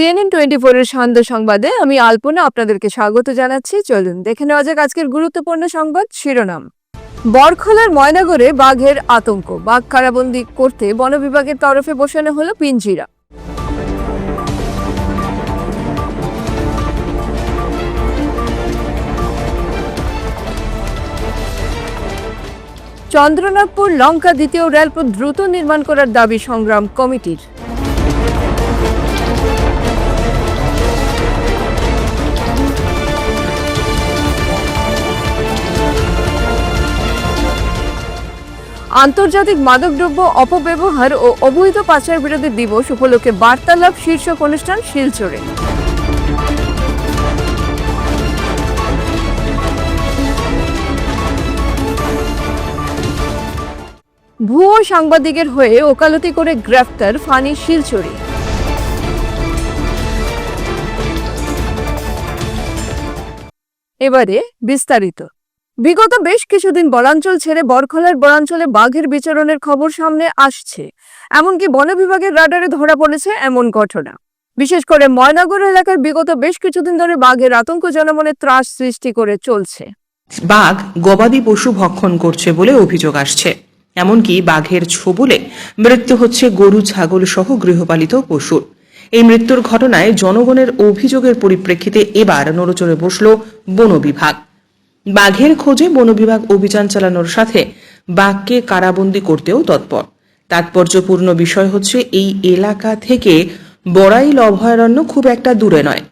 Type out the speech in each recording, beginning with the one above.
CNN twenty ফোরের সন্ধ্যা সংবাদে আমি আলপনা আপনাদেরকে স্বাগত জানাচ্ছি। চলুন দেখে নেওয়া যাক আজকের গুরুত্বপূর্ণ সংবাদ শিরোনাম। বরখলার ময়নাগরে বাঘের আতঙ্ক, বাঘ কারাবন্দি করতে বন বিভাগের তরফে বসানো হলো পিঞ্জিরা চন্দ্রনাথপুর লঙ্কা দ্বিতীয় রেলপথ দ্রুত নির্মাণ করার দাবি সংগ্রাম কমিটির। আন্তর্জাতিক মাদকদ্রব্য অপব্যবহার ও অবৈধ পাচার বিরোধী দিবস উপলক্ষে বার্তালাপ শীর্ষক অনুষ্ঠান শিলচরে। ভুয়ো সাংবাদিকের হয়ে ওকালতি করে গ্রেফতার ফানি শিলচরে। এবারে বিস্তারিত। বিগত বেশ কিছুদিন বনাঞ্চল ছেড়ে বরখলার বনাঞ্চলে বাঘের বিচরণের খবর সামনে আসছে। এমনকি বন বিভাগের রাডারে ধরা পড়েছে এমন ঘটনা। বিশেষ করে ময়নাগর এলাকার বিগত বেশ কিছুদিন ধরে বাঘের আতঙ্ক জনমনে ত্রাস সৃষ্টি করে চলছে। বাঘ গবাদি পশু ভক্ষণ করছে বলে অভিযোগ আসছে। এমনকি বাঘের ছোবলে মৃত্যু হচ্ছে গরু, ছাগল সহ গৃহপালিত পশুর এই মৃত্যুর ঘটনায় জনগণের অভিযোগের পরিপ্রেক্ষিতে এবার নড়চড়ে বসল বন বিভাগ। বাঘের খোঁজে বন বিভাগ অভিযান চালানোর সাথে বাঘকে কারাবন্দী করতেও তৎপর। তাৎপর্যপূর্ণ বিষয় হচ্ছে, এই এলাকা থেকে বড়াইল অভয়ারণ্য খুব একটা দূরে নয়।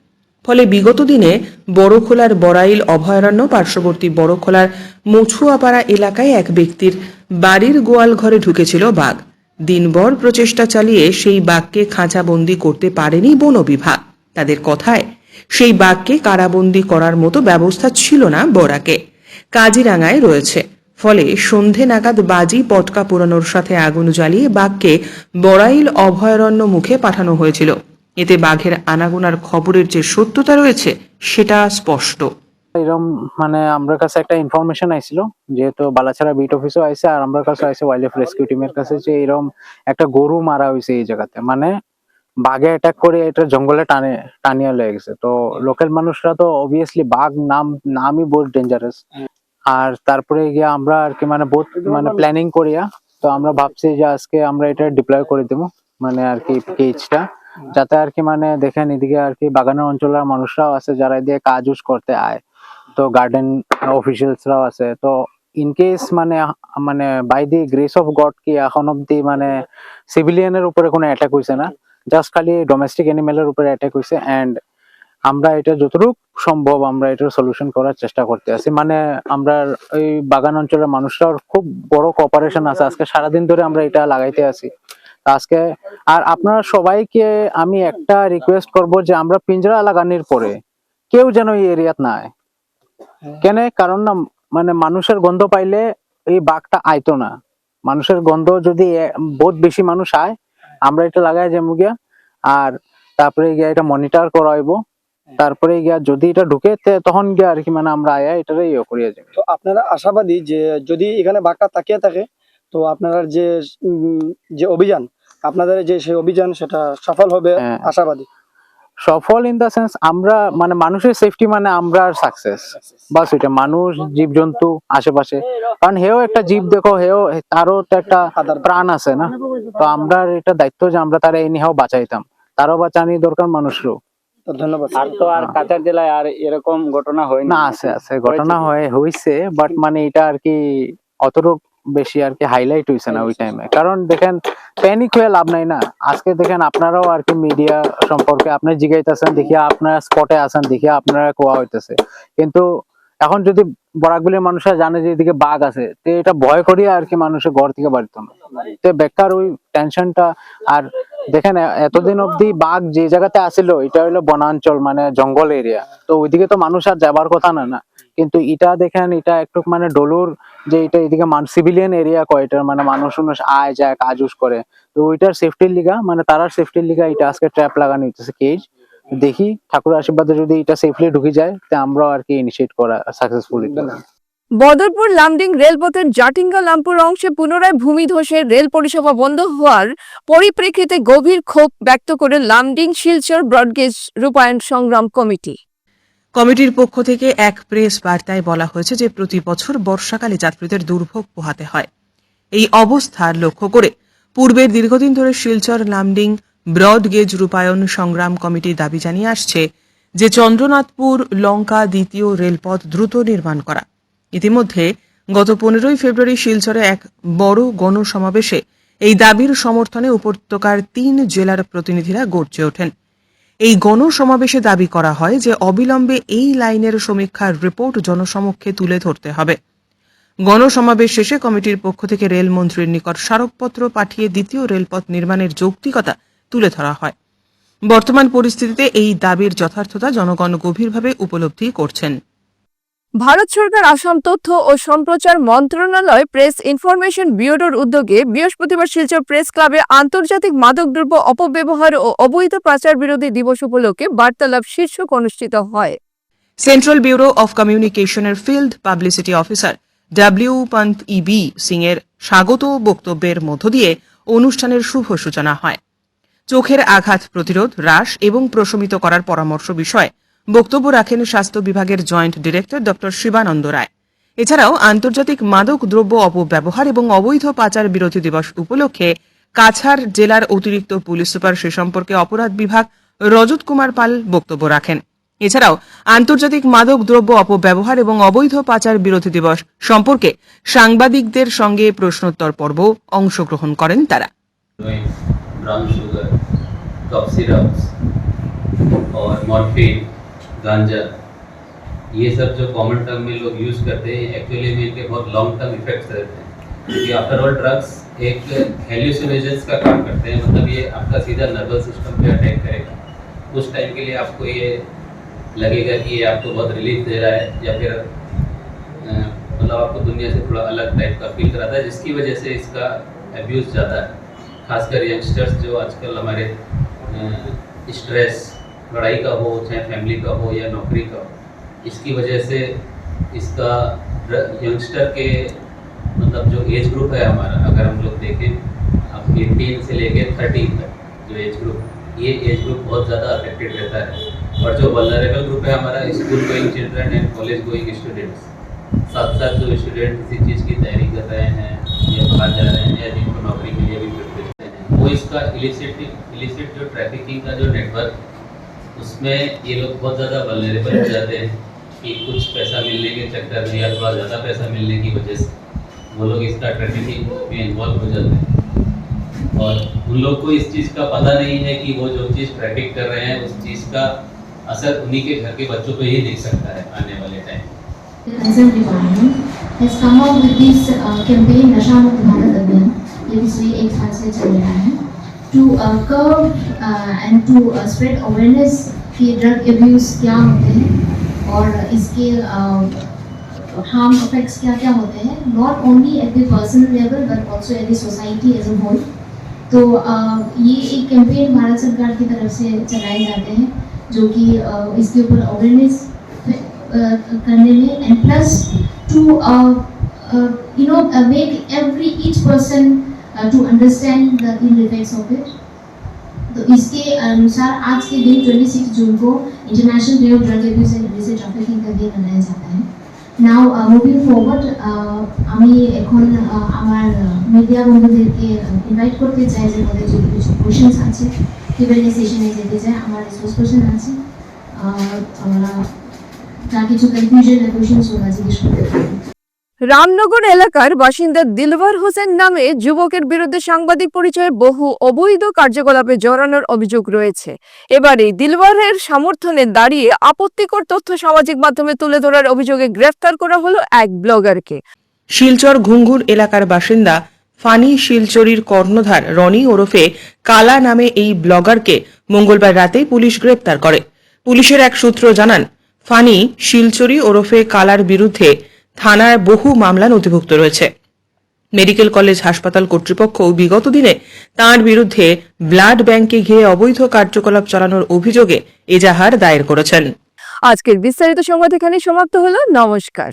ফলে বিগত দিনে বড়খোলার বড়াইল অভয়ারণ্য পার্শ্ববর্তী বড়খোলার মছুয়াপাড়া এলাকায় এক ব্যক্তির বাড়ির গোয়াল ঘরে ঢুকেছিল বাঘ। দিনভর প্রচেষ্টা চালিয়ে সেই বাঘকে খাঁচাবন্দি করতে পারেনি বন বিভাগ তাদের কথায় সেই বাঘকে কারাবন্দি করার মতো ব্যবস্থা ছিল না বরাকে। কাজিরাঙায় রয়েছে। ফলে সন্ধে নাগাদ বাজি পটকা পোড়ানোর সাথে আগুন জ্বালিয়ে বাঘকে বড়াইল অভয়ারণ্য মুখে পাঠানো হয়েছিল। এতে বাঘের আনাগোনার খবরের যে সত্যতা রয়েছে, সেটা স্পষ্ট। এরকম মানে আমার কাছে একটা ইনফরমেশন আইছিল, যেহেতু বালাছাড়া বিট অফিসও আইছে, আর আমার কাছে আইছে ওয়াইল্ড লাইফ রেস্কিউ টিমের কাছে যে এরকম একটা গরু মারা হয়েছে এই জায়গাতে। মানে বাঘে অ্যাটাক করে এটা জঙ্গলে টানে টানিয়া লয়ে গেছে। তো লোকাল মানুষরা তো অবভিয়াসলি বাঘ নাম নামই বহুত ডেঞ্জারাস আর তারপরে গিয়ে আমরা আর কি মানে বহুত মানে প্ল্যানিং করিয়া তো আমরা ভাবছি যে আজকে আমরা এটা ডিপ্লয় করে দেবো মানে আর কি কেজটা যাতে আর কি মানে দেখেন এদিকে আর কি বাগানের অঞ্চলের মানুষরাও আছে যারা এদিকে কাজ উজ করতে আয়। তো গার্ডেন অফিসিয়ালসরাও আছে। তো ইন কেস মানে মানে by the grace of God কি এখন অব্দি মানে সিভিলিয়ানের উপরে কোনো অ্যাটাক হয়েছে না? জাস্ট খালি ডোমেস্টিক অ্যানিমেলের উপরে অ্যাটাক হয়েছে অ্যান্ড আমরা এটা যতটুকু সম্ভব আমরা এটার সলিউশন করার চেষ্টা করতে আছি। মানে আমরা ওই বাগান অঞ্চলের মানুষরাও খুব বড় কোঅপারেশন আছে। আজকে সারাদিন ধরে আমরা এটা লাগাইতে আছি। আজকে আর আপনারা সবাইকে আমি একটা রিকোয়েস্ট করব যে আমরা পিঞ্জরা লাগানোর পরে কেউ যেন এই এরিয়াত না আয়। কেন? কারণ না মানে মানুষের গন্ধ পাইলে এই বাঘটা আইতো না। মানুষের গন্ধ যদি বহুত বেশি মানুষ আয় আমরা এটা লাগাই যাব গিয়া আর তারপরে গিয়া এটা মনিটর করাইবো। তারপরে গিয়া যদি এটা ঢুকে তখন গিয়া আর কি মানে আমরা আয়া এটারে ইয়ে করিয়া যাব। তো আপনারা আশাবাদী যে যদি এখানে বাঁকা তাকিয়ে থাকে তো আপনারা যে যে অভিযান আপনাদের যে সেই অভিযান সেটা সফল হবে হ্যাঁ। আশাবাদী। সফল ইন দা সেন্স আমরা মানে মানুষের সেফটি মানে আমরা সাকসেস বাস ওইটা মানুষ জীবজন্তু আশেপাশে। কারণ হেও একটা জীব দেখো হেও তারও তো একটা প্রাণ আছে না? তো আমরা এটা দায়িত্ব যে আমরা তারা এনিহাও বাঁচাইতাম। তারও বাঁচানি দরকার মানুষেরও ধন্যবাদ। আর তো আর কাছাড় জেলায় আর এরকম ঘটনা হয় না আছে আছে। ঘটনা হয় হইছে বাট মানে এটা আর কি অতটুক বেশি আর কি হাইলাইট হইছে না ওই টাইমে কারণ দেখেন প্যানিক হয়ে লাভ নাই না। আজকে দেখেন আপনারাও আর কি মিডিয়া সম্পর্কে আপনি জিগাইতেছেন দেখিয়া আপনারা স্পটে আছেন দেখিয়া আপনারা কোয়া হইতেছে। কিন্তু এখন যদি বরাকগুলির মানুষরা জানে যে এদিকে বাঘ আছে তো এটা ভয় করিয়া আর কি মানুষের ঘর থেকে বাড়িত না। তো বেকার ওই টেনশনটা আর দেখেন, এতদিন অব্দি বাঘ যে জায়গাতে আসিল, এটা হলো বনাঞ্চল মানে জঙ্গল এরিয়া তো ওইদিকে তো মানুষ আর যাবার কথা না না। কিন্তু এটা দেখেন, এটা একটু মানে ডলুর যে এটা এদিকে সিভিলিয়ান এরিয়া কয় এটার মানে মানুষ মানুষ আয়, যায়, কাজ করে। তো ওইটার সেফটির লিগা মানে তারার সেফটির লিগা এটা আজকে ট্র্যাপ লাগানো হইতেছে কেজ দেখি ঠাকুর আশীর্বাদে যদি এটা সেফলি ঢুকে যায়, তে আমরাও আর কি ইনিশিয়েট করা সাকসেসফুলি বদরপুর লামডিং রেলপথের জাটিঙ্গা লামপুর অংশে পুনরায় ভূমি ধসে রেল পরিষেবা বন্ধ হওয়ার পরিপ্রেক্ষিতে গভীর ক্ষোভ ব্যক্ত করে লামডিং শিলচর ব্রডগেজ রূপায়ণ সংগ্রাম কমিটি। কমিটির পক্ষ থেকে এক প্রেস বার্তায় বলা হয়েছে যে প্রতি বছর বর্ষাকালে যাত্রীদের দুর্ভোগ পোহাতে হয়। এই অবস্থার লক্ষ্য করে পূর্বের দীর্ঘদিন ধরে শিলচর লামডিং ব্রডগেজ রূপায়ণ সংগ্রাম কমিটি দাবি জানিয়ে আসছে যে চন্দ্রনাথপুর লঙ্কা দ্বিতীয় রেলপথ দ্রুত নির্মাণ করা ইতিমধ্যে গত পনেরোই ফেব্রুয়ারি শিলচরে এক বড় গণসমাবেশে এই দাবির সমর্থনে উপত্যকার তিন জেলার প্রতিনিধিরা গর্জে ওঠেন। এই গণসমাবেশে দাবি করা হয় যে অবিলম্বে এই লাইনের সমীক্ষার রিপোর্ট জনসমক্ষে তুলে ধরতে হবে। গণসমাবেশ শেষে কমিটির পক্ষ থেকে রেলমন্ত্রীর নিকট স্মারকপত্র পাঠিয়ে দ্বিতীয় রেলপথ নির্মাণের যৌক্তিকতা তুলে ধরা হয়। বর্তমান পরিস্থিতিতে এই দাবির যথার্থতা জনগণ গভীরভাবে উপলব্ধি করছেন। ভারত সরকার আসাম তথ্য ও সম্প্রচার মন্ত্রণালয় প্রেস ইনফরমেশন ব্যুরোর উদ্যোগে বৃহস্পতিবার শিলচর প্রেস ক্লাবে আন্তর্জাতিক মাদকদ্রব্য অপব্যবহার ও অবৈধ পাচার বিরোধী দিবস উপলক্ষে বার্তালাপ শীর্ষক অনুষ্ঠিত হয়। সেন্ট্রাল ব্যুরো অফ কমিউনিকেশনের field publicity officer W Pant EB Singh এর স্বাগত বক্তব্যের মধ্য দিয়ে অনুষ্ঠানের শুভ সূচনা হয়। চোখের আঘাত প্রতিরোধ হ্রাস এবং প্রশমিত করার পরামর্শ বিষয়ে বক্তব্য রাখেন স্বাস্থ্য বিভাগের joint director doctor Shivananda Roy এছাড়াও আন্তর্জাতিক মাদক দ্রব্য অপব্যবহার এবং অবৈধ পাচার বিরোধী দিবস উপলক্ষে কাছাড় জেলার অতিরিক্ত পুলিশ সুপার সে সম্পর্কে অপরাধ বিভাগ রজত কুমার পাল বক্তব্য রাখেন এছাড়াও আন্তর্জাতিক মাদক দ্রব্য অপব্যবহার এবং অবৈধ পাচার বিরোধী দিবস সম্পর্কে সাংবাদিকদের সঙ্গে প্রশ্নোত্তর পর্ব অংশগ্রহণ করেন তারা সুগার गांजा। ये सब जो कॉमन टर्म में लोग यूज़ करते हैं एक्चुअली में इनके बहुत लॉन्ग टर्म इफेक्ट्स रहते हैं। क्योंकि आफ्टर ऑल ड्रग्स एक हेल्यूसिनोजेंस का काम करते हैं मतलब ये आपका सीधा नर्वस सिस्टम पे अटैक करेगा। उस टाइम के लिए आपको ये लगेगा कि ये आपको बहुत रिलीफ दे रहा है, या फिर मतलब आपको दुनिया से थोड़ा अलग टाइप का फील कराता है, जिसकी वजह से इसका एब्यूज़ ज़्यादा है। खासकर यंगस्टर्स जो आजकल हमारे स्ट्रेस लड़ाई का हो, चाहे फैमिली का हो या नौकरी का हो, इसकी वजह से इसका यंगस्टर के मतलब जो एज ग्रुप है हमारा, अगर हम लोग देखें, अब एटीन से लेके थर्टी तक जो एज ग्रुप ये एज ग्रुप बहुत ज़्यादा अफेक्टेड रहता है। और जो वल्नरेबल ग्रुप है हमारा school going children and college going students साथ साथ जो स्टूडेंट किसी चीज़ की तैयारी कर रहे हैं, या बाहर जा रहे हैं, या जिनको नौकरी के लिए भी प्रिपरेशन है, वो इसका इलिसिट इलिसिट जो ट्रैफिकिंग का जो नेटवर्क उसमें ये लोग बहुत ज़्यादा वल्नरेबल हो जाते हैं कि कुछ पैसा मिलने के चक्कर में या थोड़ा ज़्यादा पैसा मिलने की वजह से वो लोग इसका ट्रैफिकिंग में इन्वॉल्व हो जाते हैं। और उन लोग को इस चीज़ का पता नहीं है कि वो जो चीज़ ट्रैफ़िक कर रहे हैं उस चीज़ का असर उन्हीं के घर के बच्चों पे ही दिख सकता है आने वाले टाइम uh, नशा मुक्त भारत अभियान ये एक साल से चल रहा है। To uh, curb uh, and to uh, spread awareness कि ड्रग एब्यूज क्या होते हैं और इसके हार्म इफेक्ट्स क्या क्या होते हैं। Not only at the personal level but also at the society as a whole तो uh, ये एक कैंपेन भारत सरकार की तरफ़ से चलाए जाते हैं जो कि uh, इसके ऊपर अवेयरनेस करने में। And plus to you know make every each person to understand the ill effects of it तो इसके अनुसार आज के दिन 26 जून को international day of drug abuse and illicit trafficking का दिन मनाया जाता है নাও মুভিং ফরওয়ার্ড আমি এখন আহ, আমার মিডিয়া বন্ধুদেরকে ইনভাইট করতে চাই যে তাদের যদি কিছু কোশ্চেন্স আছে কিভাবে সেশনে যেতে চাই আমার রিসোর্স কোশ্চেন আছে আহ, আমরা যা কিছু কনফিউশন কোশ্চেন্স ওরা জিজ্ঞেস করতে পারেন রামনগর এলাকার বাসিন্দা দিলবার হোসেন নামে যুবকের বিরুদ্ধে সাংবাদিক পরিচয়ে বহু অবৈধ কার্যকলাপে জড়ানোর অভিযোগ রয়েছে। এবারে দিলবারের সমর্থনে দাঁড়িয়ে আপত্তিকর তথ্য সামাজিক মাধ্যমে তুলে ধরার অভিযোগে গ্রেফতার করা হলো এক ব্লগারকে। শিলচর ঘুঙ্গুর এলাকার বাসিন্দা ফানি শিলচরির কর্ণধার রনি ওরফে কালা নামে এই ব্লগারকে মঙ্গলবার রাতে পুলিশ গ্রেপ্তার করে। পুলিশের এক সূত্র জানান, ফানি শিলচরি ওরফে কালার বিরুদ্ধে থানায় বহু মামলা নথিভুক্ত রয়েছে। মেডিকেল কলেজ হাসপাতাল কর্তৃপক্ষ বিগত দিনে তাঁর বিরুদ্ধে ব্লাড ব্যাংকে ঘিরে অবৈধ কার্যকলাপ চালানোর অভিযোগে এজাহার দায়ের করেছেন। আজকের বিস্তারিত সংবাদ এখানে সমাপ্ত হলো। নমস্কার।